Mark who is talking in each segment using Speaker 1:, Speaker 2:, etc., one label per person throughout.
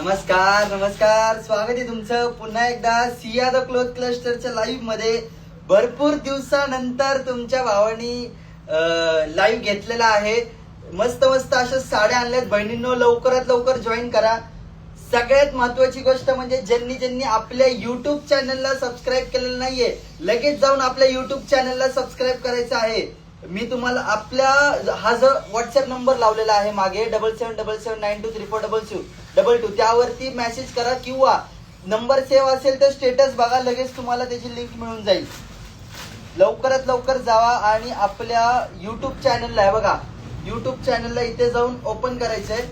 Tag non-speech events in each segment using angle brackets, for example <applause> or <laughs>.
Speaker 1: नमस्कार नमस्कार. स्वागत आहे तुमचं. पुन्हा एकदा सिया द क्लोथ क्लस्टरच्या लाईव्हमध्ये भरपूर दिवसानंतर तुमच्या भावानी लाईव्ह घेतलेला आहे. मस्त मस्त अशा साड्या आणल्यात. बहिणींनो लवकरात लवकर जॉईन करा. सगळ्यात महत्वाची गोष्ट म्हणजे ज्यांनी ज्यांनी आपल्या युट्यूब चॅनलला सबस्क्राईब केलेलं नाहीये लगेच जाऊन आपल्या युट्यूब चॅनलला सबस्क्राईब करायचं आहे. मी तुम्हाला आपल्या हा जो व्हॉट्सअप नंबर लावलेला आहे मागे double seven double seven nine two three four double two double two त्यावरती मेसेज करा किंवा नंबर सेव्ह असेल तर स्टेटस बघा लगेच तुम्हाला त्याची लिंक मिळून जाईल. लवकरात लवकर जावा आणि आपल्या युट्यूब चॅनलला आहे बघा युट्यूब चॅनलला इथे जाऊन ओपन करायचंय.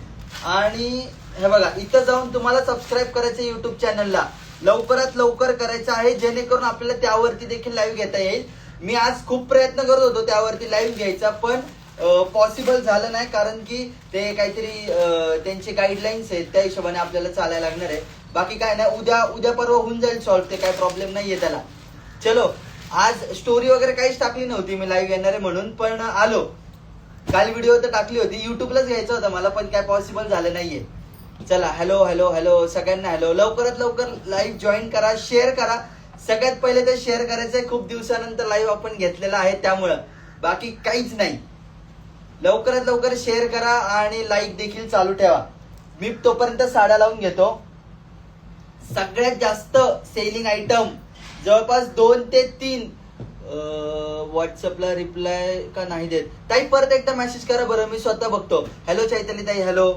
Speaker 1: आणि हे बघा इथं जाऊन तुम्हाला सबस्क्राईब करायचं युट्यूब चॅनलला लवकरात लवकर करायचं आहे जेणेकरून आपल्याला त्यावरती देखील लाईव्ह घेता येईल. मी आज खूप प्रयत्न करत होतो त्यावरती लाईव्ह घ्यायचा पण पॉसिबल झालं नाही कारण की ते काहीतरी त्यांचे गाईडलाईन्स आहेत त्या हिशोबाने आपल्याला चालायला लागणार आहे. बाकी काय नाही उद्या उद्या परवा होऊन जाईल सॉल्व ते काय प्रॉब्लेम नाहीये त्याला. चलो आज स्टोरी वगैरे काहीच टाकली नव्हती मी लाईव्ह येणार आहे म्हणून पण आलो. काल व्हिडिओ तर टाकली होती युट्यूबलाच घ्यायचं होतं मला पण काय पॉसिबल झालं नाहीये. चला हॅलो हॅलो हॅलो सगळ्यांना हॅलो लवकरात लवकर लाईव्ह जॉईन करा शेअर करा. सगळ्यात पहिले तर शेअर करायचं आहे खूप दिवसानंतर लाईव्ह आपण घेतलेला आहे त्यामुळं. बाकी काहीच नाही. लवकरात लवकर शेअर करा आणि लाईक देखील चालू ठेवा. मी तोपर्यंत साड्या लावून घेतो. सगळ्यात जास्त सेलिंग आयटम जवळपास दोन ते तीन व्हॉट्सअपला रिप्लाय का नाही देत. ताई परत एकदा मेसेज करा बरं मी स्वतः बघतो. हॅलो चैतन्य ताई हॅलो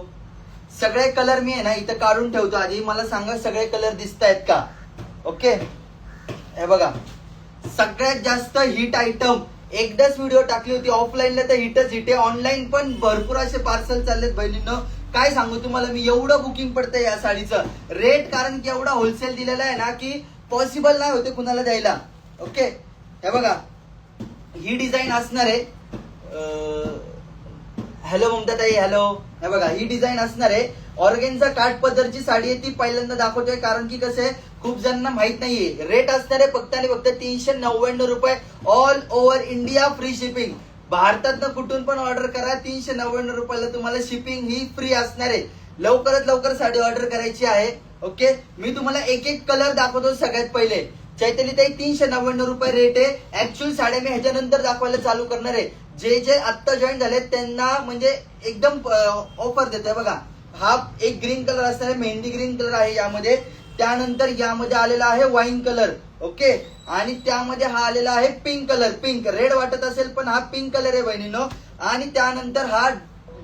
Speaker 1: सगळे कलर मी आहे ना इथं काढून ठेवतो आधी. मला सांगा सगळे कलर दिसत आहेत का? ओके हे बघा. सगळ्यात जास्त हिट आयटम एकदाच व्हिडिओ टाकली होती ऑफलाईनला तर हिटच हिट. आहे ऑनलाईन पण भरपूर असे पार्सल चाललेत बहिणींनो. काय सांगू तुम्हाला मी एवढं बुकिंग पडतंय या साडीचं. रेट कारण की एवढा होलसेल दिलेला आहे ना की पॉसिबल नाही होते कुणाला द्यायला. ओके हे बघा. ही डिझाईन असणार आहे. हॅलो ममता ताई हॅलो हे बघा ही डिझाईन असणार आहे. ऑर्गेनचा काठ पदरची साडी आहे ती पहिल्यांदा दाखवतोय. कारण की कसं आहे खूप जणांना माहीत नाहीये. रेट असणारे फक्त आणि फक्त तीनशे नव्याण्णव रुपये all over India free shipping भारतातनं कुठून पण ऑर्डर करा तीनशे नव्याण्णव रुपयाला तुम्हाला शिपिंग ही फ्री असणार आहे. लवकरात लवकर साडी ऑर्डर करायची आहे. ओके मी तुम्हाला एक एक कलर दाखवतो सगळ्यात पहिले. चैतन्य ताई तीनशे नव्याण्णव रुपये रेट आहे. ऍक्च्युअल साड्या मी ह्याच्यानंतर दाखवायला चालू करणार आहे. जे जे आत्ता जॉईन झाले त्यांना म्हणजे एकदम ऑफर देतोय बघा. हा एक ग्रीन कलर असणार आहे मेहंदी ग्रीन कलर आहे यामध्ये. त्यानंतर यामध्ये आलेला आहे वाईन कलर ओके आणि त्यामध्ये हा आलेला आहे पिंक कलर पिंक रेड वाटत असेल पण हा पिंक कलर आहे बहिणीनो. आणि त्यानंतर हा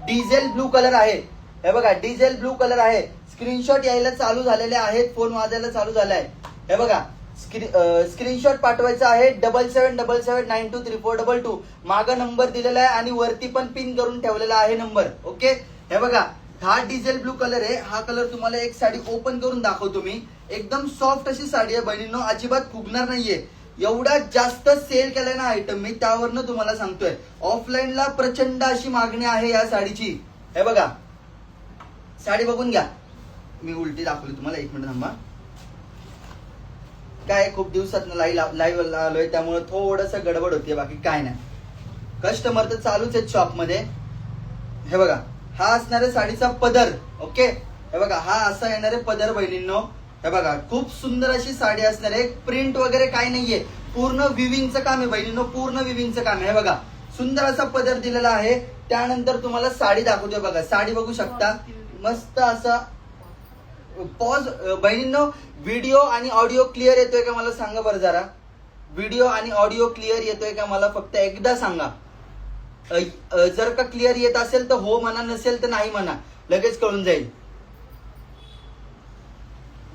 Speaker 1: डिझेल ब्लू कलर आहे. हे बघा डिझेल ब्लू कलर आहे. स्क्रीनशॉट यायला चालू झालेले आहेत फोन वाजायला चालू झालाय. हे बघा स्क्रीनशॉट पाठवायचा आहे double seven double seven nine two three four double two मागं नंबर दिलेला आहे आणि वरती पण पिन करून ठेवलेला आहे नंबर ओके हे बघा हा डिझेल ब्लू कलर आहे. हा कलर तुम्हाला एक साडी ओपन करून दाखवतो मी. एकदम सॉफ्ट अशी साडी आहे. बहिणींनो अजिबात फुगणार नाहीये. एवढा जास्त सेल केलाय ना आयटम मी त्यावरनं तुम्हाला सांगतोय. ऑफलाईनला प्रचंड अशी मागणी आहे या साडीची. हे बघा. साडी बघून घ्या. मी उलटी दाखवली तुम्हाला. एक मिनिट थांबा. काय खूप दिवसात लाईव्ह लाईव्ह आलोय त्यामुळे थोडस गडबड होतीये बाकी काय नाही. कस्टमर तर चालूच आहेत शॉपमध्ये हे बघा. हा असणार आहे साडीचा पदर ओके? हे बघा हा असा येणार आहे पदर बहिणींनो. हे बघा खूप सुंदर अशी साडी असणार. आहे प्रिंट वगैरे काही नाहीये. पूर्ण विविंगचं काम आहे बहिणींनो पूर्ण विविंगचं काम आहे. हे बघा सुंदर असा पदर दिलेला आहे. त्यानंतर तुम्हाला साडी दाखवतोय बघा. साडी बघू शकता. मस्त असा पॉज बहिणींनो व्हिडिओ आणि ऑडिओ क्लिअर येतोय का मला सांगा बरं जरा. व्हिडिओ आणि ऑडिओ क्लिअर येतोय का मला फक्त एकदा सांगा. जर का क्लिअर येत असेल तर हो म्हणा, नसेल तर नाही म्हणा, लगेच कळून जाईल.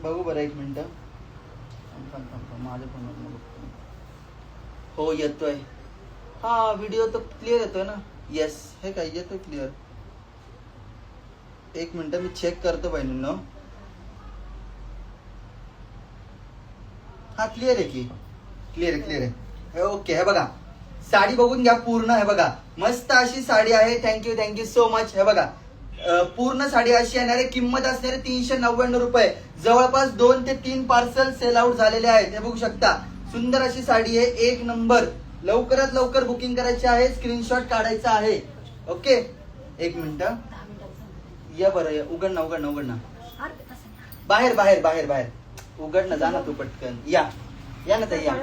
Speaker 1: बघू बरं एक मिनिट. माझ्या फोनवर हो, येतोय. हा व्हिडिओ तर क्लिअर येतोय ना? येस हे काय, येतोय क्लिअर एक मिनिट, मी चेक करतो बहिणींनो. हा क्लिअर आहे की? क्लिअर आहे क्लिअर आहे. ओके हे बघा. साडी बघून घ्या पूर्ण, हे बघा. मस्त अशी साडी आहे. थँक्यू थँक्यू सो मच हे बघा पूर्ण साडी अशी येणारे किंमत असणारे तीनशे नव्याण्णव रुपये. जवळपास दोन ते तीन पार्सल सेल आउट झालेले आहेत. हे बघू शकता. सुंदर अशी साडी आहे. एक नंबर. लवकरात लवकर बुकिंग करायची आहे. स्क्रीनशॉट काढायचा आहे. ओके एक मिनिट. या बरं या. उघड ना उघड ना उघड ना. बाहेर बाहेर बाहेर बाहेर. उघड ना जा ना तू पटकन. या. या ना ताई या.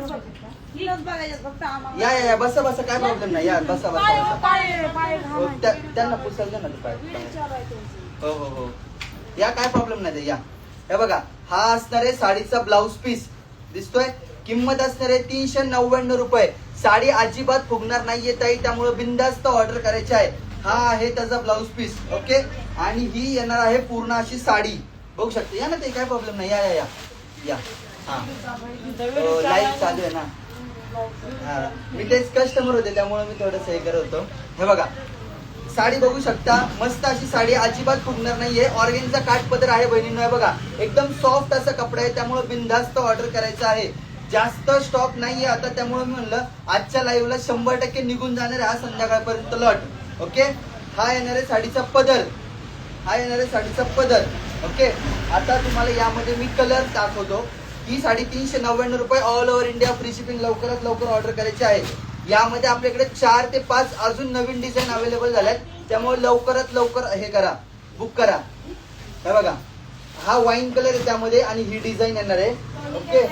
Speaker 2: हिलाच बघायचं फक्त आम्हाला.
Speaker 1: या या या बसा बसा काय प्रॉब्लेम नाही. या बसा बसा
Speaker 2: पाय
Speaker 1: बसा.
Speaker 2: पाय पाय
Speaker 1: हो, त्या- त्यांना पुसायला द्या ना ते पाय. हो हो हो. या काय प्रॉब्लेम नाही ते, या. हे बघा हा असणार आहे साडीचा ब्लाऊज पीस दिसतोय? किंमत असणार आहे तीनशे नव्याण्णव रुपये. साडी अजिबात फुगणार नाहीये ताई. त्यामुळे बिंदास्त ऑर्डर करायची आहे. हा आहे त्याचा ब्लाऊज पीस ओके आणि ही येणार आहे पूर्ण अशी साडी. बघू शकते. या ना ते काय प्रॉब्लेम नाही. या या या. या. हा. लाईव्ह चालू आहे ना. हा. मी तेच कस्टमर होते त्यामुळे मी थोडस हे करत होतो. हे बघा साडी बघू शकता मस्त अशी साडी अजिबात फुगणार नाहीये. ऑर्गेनचा काठ पदर आहे बहिणींनो हे बघा. एकदम सॉफ्ट असा कपडा आहे त्यामुळे बिनधास्त ऑर्डर करायचं आहे. जास्त स्टॉक नाहीये आता त्यामुळे मी म्हणलं आजच्या लाईव्हला शंभर टक्के निघून जाणार आहे हा संध्याकाळपर्यंत लॉट ओके हा येणार आहे साडीचा पदर. हा येणार आहे साडीचा पदर. ओके आता तुम्हाला यामध्ये मी कलर दाखवतो. ही साडी तीनशे नव्याण्णव रुपये all over India free shipping लवकरात लवकर ऑर्डर करायची आहे यामध्ये आपल्याकडे चार ते पाच अजून नवीन डिझाईन अवेलेबल झाल्यात. त्यामुळे लवकरात लवकर हे करा. बुक करा. हे बघा. हा वाईन कलर आहे त्यामध्ये आणि ही डिझाईन येणार आहे. ओके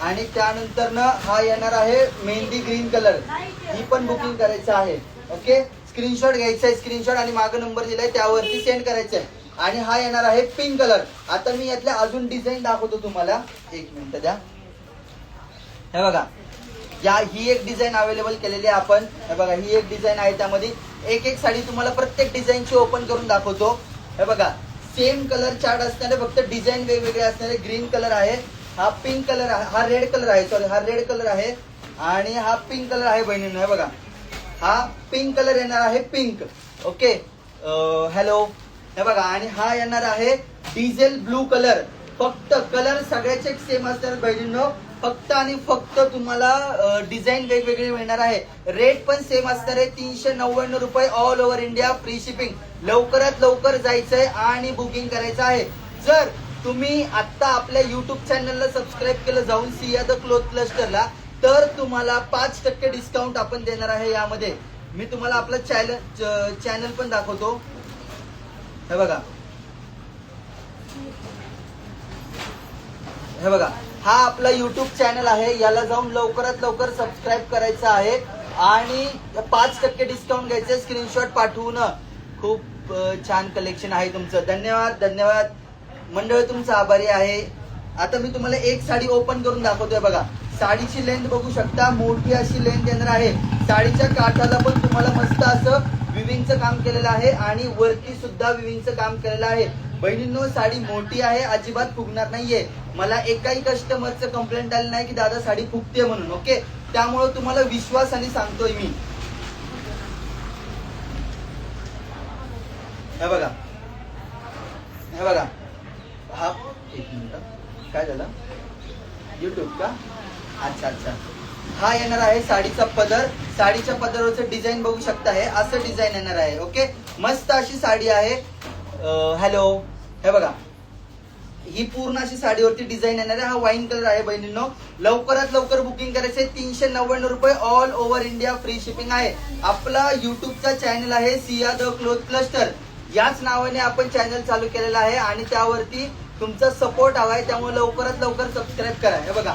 Speaker 1: आणि त्यानंतर ना हा येणार आहे मेहंदी ग्रीन कलर ही पण बुकिंग करायचं आहे. ओके स्क्रीनशॉट घ्यायचा आहे. स्क्रीनशॉट आणि मागं नंबर दिलाय. त्यावरती सेंड करायचं आहे. आणि हा येणार आहे पिंक कलर आता मी यातल्या अजून डिझाईन दाखवतो तुम्हाला. एक मिनिट द्या. हे बघा. या ही एक डिझाईन अवेलेबल केलेली आहे आपण. हे बघा ही एक डिझाईन आहे त्यामध्ये. एक एक साडी तुम्हाला प्रत्येक डिझाईनची ओपन करून दाखवतो. हे बघा. सेम कलर चार्ट असणारे फक्त डिझाईन वेगवेगळे असणारे ग्रीन कलर आहे. हा पिंक कलर आहे हा रेड कलर आहे सॉरी हा रेड कलर आहे. आणि हा पिंक कलर आहे बहिणीनं हे बघा. हा पिंक कलर येणार आहे पिंक ओके हॅलो हे बघा आणि हा येणार आहे डिझेल ब्लू कलर फक्त कलर सगळ्याचे सेम असणार बहिणींनो. फक्त आणि फक्त तुम्हाला डिझाईन वेगवेगळे मिळणार आहे. रेट पण सेम असणार आहे. तीनशे नव्याण्णव रुपये all over India free shipping लवकरात लवकर जायचंय आणि बुकिंग करायचं आहे. जर तुम्ही आता आपल्या युट्यूब चॅनलला सबस्क्राईब केलं जाऊन सिया द क्लोथ क्लस्टरला तर तुम्हाला पाच टक्के डिस्काउंट आपण देणार आहे यामध्ये. मी तुम्हाला आपलं चॅनल चॅनल पण दाखवतो. हे बघा. हे बघा. हा आपला युट्यूब चॅनल आहे. याला जाऊन लवकरात लवकर सबस्क्राईब करायचं आहे. आणि पाच टक्के डिस्काउंट घ्यायचे स्क्रीनशॉट पाठवून. खूप छान कलेक्शन आहे तुमचं. धन्यवाद धन्यवाद. मंडळ तुमचं आभारी आहे. आता मी तुम्हाला एक साडी ओपन करून दाखवतोय बघा. साडीची लेंथ बघू शकता. मोठी अशी लेंथ येणार आहे. साडीच्या काठाला पण तुम्हाला मस्त असं विविंगचं काम केलेलं आहे आणि वरती सुद्धा विविंगचं काम केलेलं आहे. बहिणींनो साडी मोठी आहे अजिबात फुगणार नाहीये. मला एकाही कस्टमरचं कंप्लेंट आलं नाही की दादा साडी फुगते म्हणून ओके त्यामुळे तुम्हाला विश्वासाने सांगतोय मी. हे बघा. हे बघा. हा एक मिनिट. काय झालं? युट्यूब का? अच्छा अच्छा. हा येणार आहे साडीचा पदर. साडीच्या पदरावरचं डिझाईन बघू शकता हे. असं डिझाईन येणार आहे ओके मस्त अशी साडी आहे. हॅलो हे बघा. ही पूर्ण अशी साडीवरती डिझाईन येणार आहे. हा वाईन कलर आहे बहिणींनो. लवकरात लवकर बुकिंग करायचे तीनशे नव्याण्णव रुपये all over India free shipping आहे. आपला युट्यूबचा चॅनल आहे सिया द क्लोथ क्लस्टर. याच नावाने आपण चॅनल चालू केलेला आहे आणि त्यावरती तुमचा सपोर्ट हवा आहे. त्यामुळे लवकरात लवकर सबस्क्राईब करा. हे बघा.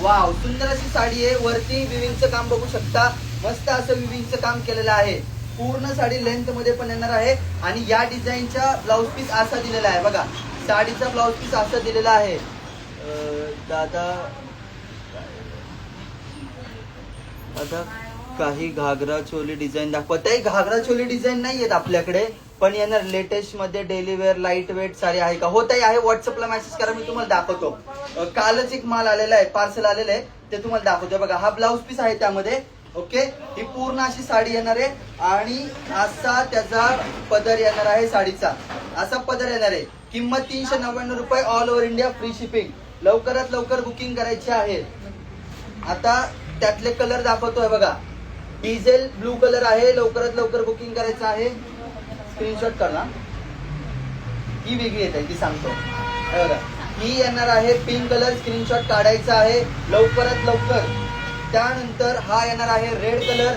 Speaker 1: वाव सुंदर अशी साडी आहे. वरती विविंगचं काम बघू शकता. मस्त असं विविंगचं काम केलेलं आहे. पूर्ण साडी लेंथमध्ये पण येणार आहे. आणि या डिझाईनचा ब्लाऊज पीस असा दिलेला आहे. बघा साडीचा ब्लाऊज पीस असा दिलेला आहे. अं, दादा आता काही घागरा चोली डिझाईन दाखवत आहे घागरा चोली डिझाईन नाही आहेत आपल्याकडे. पण येणार लेटेस्टमध्ये डेली वेअर लाइट वेट सारे आहे का? होत आहे. व्हॉट्सअपला मेसेज करा मी तुम्हाला दाखवतो. अं, कालच एक माल आलेला आहे पार्सल आलेलं आहे ते तुम्हाला दाखवतो बघा हा ब्लाऊज पीस आहे त्यामध्ये ओके ही पूर्ण अशी साडी येणार आहे आणि असा त्याचा पदर येणार आहे साडीचा. असा पदर येणार आहे. किंमत तीनशे नव्याण्णव रुपये all over India free shipping लवकरात लवकर बुकिंग करायची आहे. आता त्यातले कलर दाखवतोय बघा. डिझेल ब्लू कलर आहे लवकरात लवकर बुकिंग करायचं आहे. स्क्रीनशॉट करा ही वेगळी येत आहे ती सांगतो बघा. ही येणार आहे पिंक कलर स्क्रीनशॉट काढायचा आहे लवकरात लवकर. त्यानंतर हा येणार आहे रेड कलर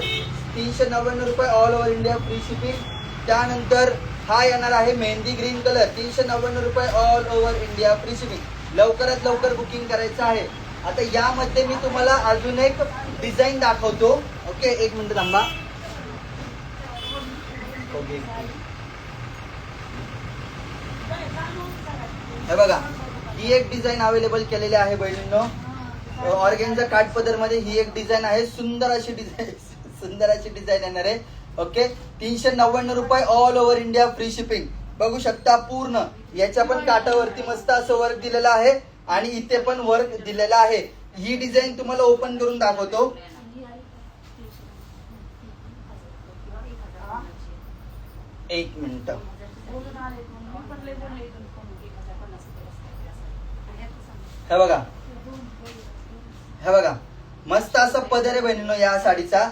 Speaker 1: तीनशे नव्याण्णव रुपये all over India free shipping त्यानंतर हा येणार आहे मेहंदी ग्रीन कलर तीनशे नव्याण्णव रुपये all over India free shipping लवकरात लवकर बुकिंग करायचं आहे. आता यामध्ये मी तुम्हाला अजून एक डिझाईन दाखवतो. ओके एक मिनिट थांबा. हे बघा ही एक डिझाईन अवेलेबल केलेली आहे बहिणींनो. ऑर्गेनच्या काठपदरमध्ये ही एक डिझाईन आहे. सुंदर अशी डिझाईन <laughs> सुंदर अशी डिझाईन येणार आहे. ओके तीनशे नव्याण्णव रुपये all over India free shipping बघू शकता पूर्ण. याच्या पण काठावरती मस्त असं वर्क दिलेलं आहे आणि इथे पण वर्क दिलेलं आहे. ही डिझाईन तुम्हाला ओपन करून दाखवतो. एक मिनिट. हे बघा. हे बघा. मस्त असा पदर आहे बहिणीनो या साडीचा